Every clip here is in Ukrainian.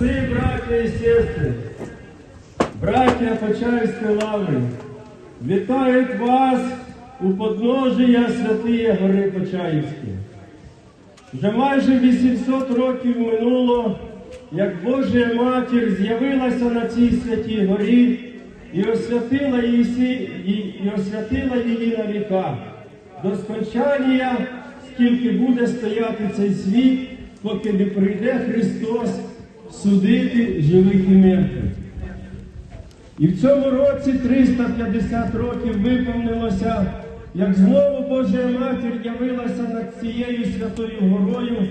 Отцы, братья и сестры, братья Почаївської лаври, вітають вас у подножія Святої Гори Почаївські. Вже майже 800 років минуло, як Божа Матір з'явилася на цій святій горі і освятила її, і- і освятила її на віка. До скончання, скільки буде стояти цей світ, поки не прийде Христос судити живих і мертвих. І в цьому році 350 років виповнилося, як знову Божа Матір явилася над цією святою горою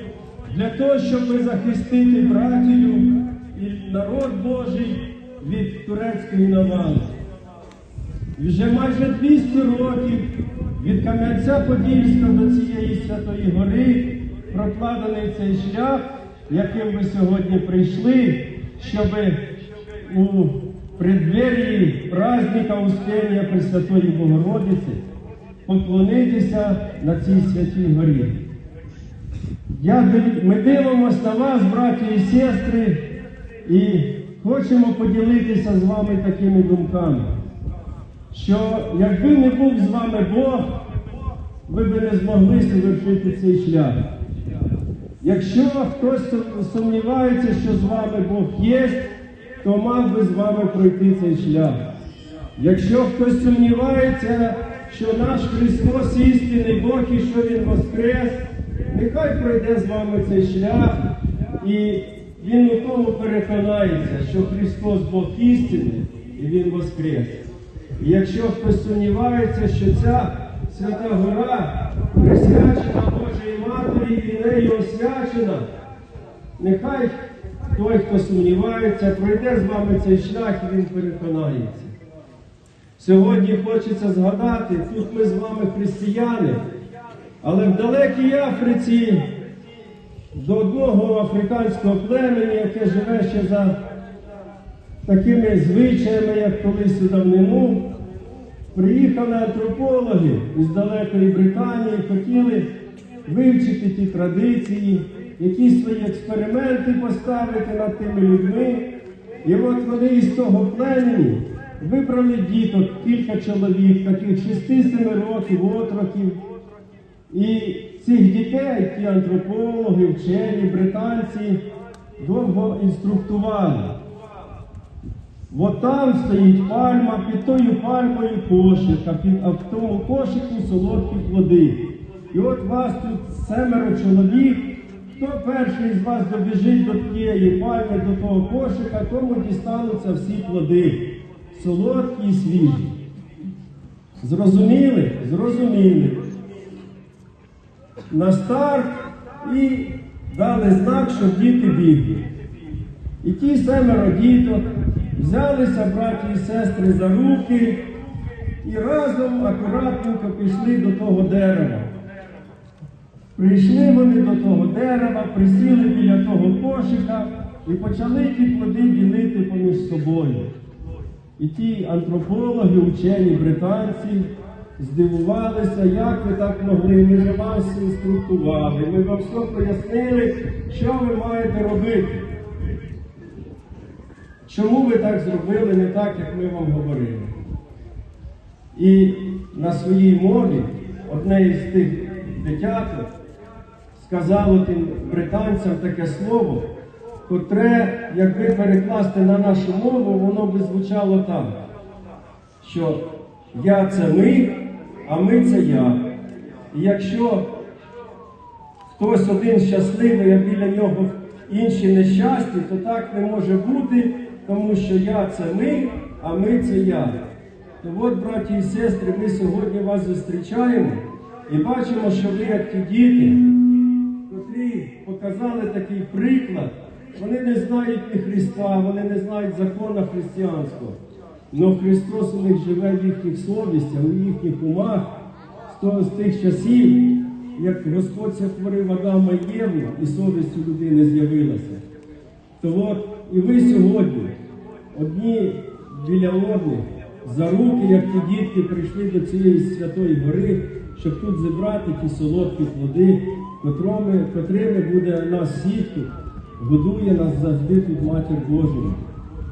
для того, щоб захистити братію і народ Божий від турецької навали. Вже майже 200 років від Кам'янця Подільського до цієї святої гори прокладений цей шлях, яким ви сьогодні прийшли, щоб у преддверії праздника Успіння Пресвятої Богородиці поклонитися на цій святій горі. Ми дивимося на вас, браті і сестри, і хочемо поділитися з вами такими думками, що якби не був з вами Бог, ви би не змогли совершити цей шлях. Якщо хтось сумнівається, що з вами Бог є, то мав би з вами пройти цей шлях. Якщо хтось сумнівається, що наш Христос істинний Бог і що Він воскрес, нехай пройде з вами цей шлях, і він у тому переконається, що Христос Бог істинний і Він воскрес. І якщо хтось сумнівається, що ця свята гора присвячена Божій Матері і нею освячена, нехай той, хто сумнівається, пройде з вами цей шлях і він переконається. Сьогодні хочеться згадати, тут ми з вами християни, але в далекій Африці до одного африканського племені, яке живе ще за такими звичаями, як колись у давнину, приїхали антропологи із далекої Британії, хотіли вивчити ті традиції, якісь свої експерименти поставити над тими людьми. І от вони із того племені вибрали діток, кілька чоловік, таких 6-7 років, отроків. І цих дітей, ті антропологи, вчені, британці довго інструктували. От там стоїть пальма, під тою пальмою кошик, а, під, а в тому кошику солодкі плоди. І от вас тут семеро чоловік. Хто перший з вас добіжить до тієї пальми, до того кошика, тому дістануться всі плоди. Солодкі і свіжі. Зрозуміли? Зрозуміли. На старт і дали знак, щоб діти бігли. І ті семеро діток взялися браті і сестри за руки і разом акуратненько пішли до того дерева. Прийшли вони до того дерева, присіли біля того кошика і почали ті плоди ділити поміж собою. І ті антропологи, учені британці здивувалися, як ви так могли, ми вас інструктували, ми вам все пояснили, що ви маєте робити. Чому ви так зробили не так, як ми вам говорили? І на своїй мові одне із тих дитяток сказало тим британцям таке слово, котре, якби перекласти на нашу мову, воно би звучало так, що я це ми, а ми це я. І якщо хтось один щасливий, а біля нього інші нещасті, то так не може бути, тому що я це ми, а ми це я. То от, браті і сестри, ми сьогодні вас зустрічаємо і бачимо, що ви як ті діти, котрі показали такий приклад, вони не знають ні Христа, вони не знають закона християнського. Но Христос у них живе в їхніх совістях, у їхніх умах з того з тих часів, як Господь сотворив Адама і Єву, і совість у людини з'явилася. То от і ви сьогодні одні біля одних за руки, як ті дітки прийшли до цієї святої гори, щоб тут зібрати ті солодкі плоди, котрими, котрими буде нас всіх тут годує нас завжди тут Матір Божа.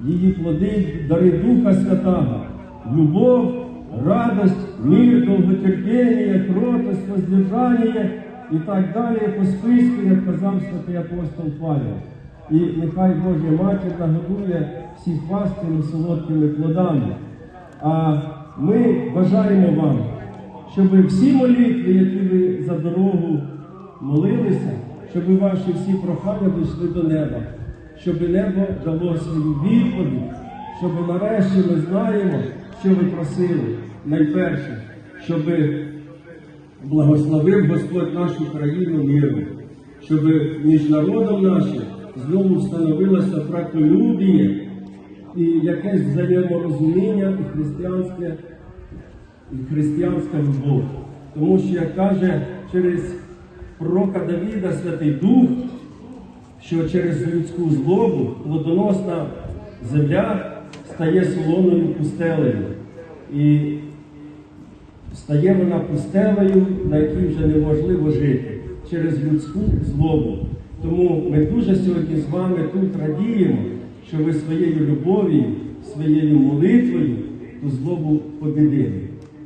Її плоди, дари Духа Святого, любов, радость, мир, довготерпіння, кротость, воздержання і так далі по списку, як казав святий апостол Павел. І нехай Божа Матір нагодує всіх вас цими солодкими плодами. А ми бажаємо вам, щоб всі молитви, які ви за дорогу молилися, щоб ваші всі прохання дійшли до неба, щоб небо дало свою відповідь, щоб нарешті ми знаємо, що ви просили найперше, щоб благословив Господь нашу країну миру, щоб між народом нашим знову встановилося братолюбіє і якесь взаєморозуміння і християнське і християнська любов. Тому що, як каже через пророка Давіда Святий Дух, що через людську злобу плодоносна земля стає солоною пустелею. І стає вона пустелею, на якій вже неможливо жити через людську злобу. Тому ми дуже сьогодні з вами тут радіємо, що ви своєю любов'ю, своєю молитвою ту злобу побідили.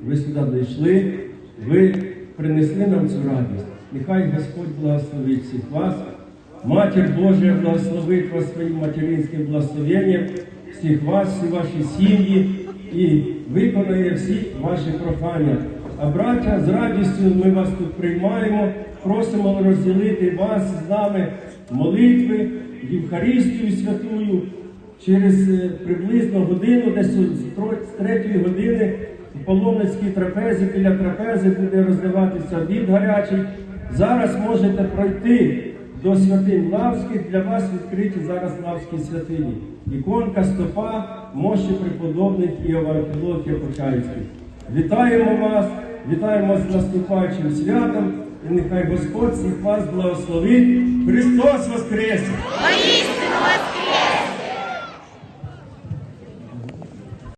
Ви сюди дійшли, ви принесли нам цю радість. Нехай Господь благословить всіх вас. Матір Божа благословить вас своїм материнським благословенням, всіх вас, всі ваші сім'ї і виконає всі ваші прохання. А браття, з радістю ми вас тут приймаємо, просимо розділити вас з нами молитви, Євхаристію святую через е, приблизно годину, десь з третьої години в паломницькій трапезі, біля трапези буде роздаватися обід гарячий. Зараз можете пройти до святинь Лавських, для вас відкриті зараз Лавські святині. Іконка, стопа, мощі преподобних і Аварфілохія Почаївських. Вітаємо вас, вітаємо з наступаючим святом, і нехай Господь всіх вас благословить. Христос Воскресе! Воістину воскрес!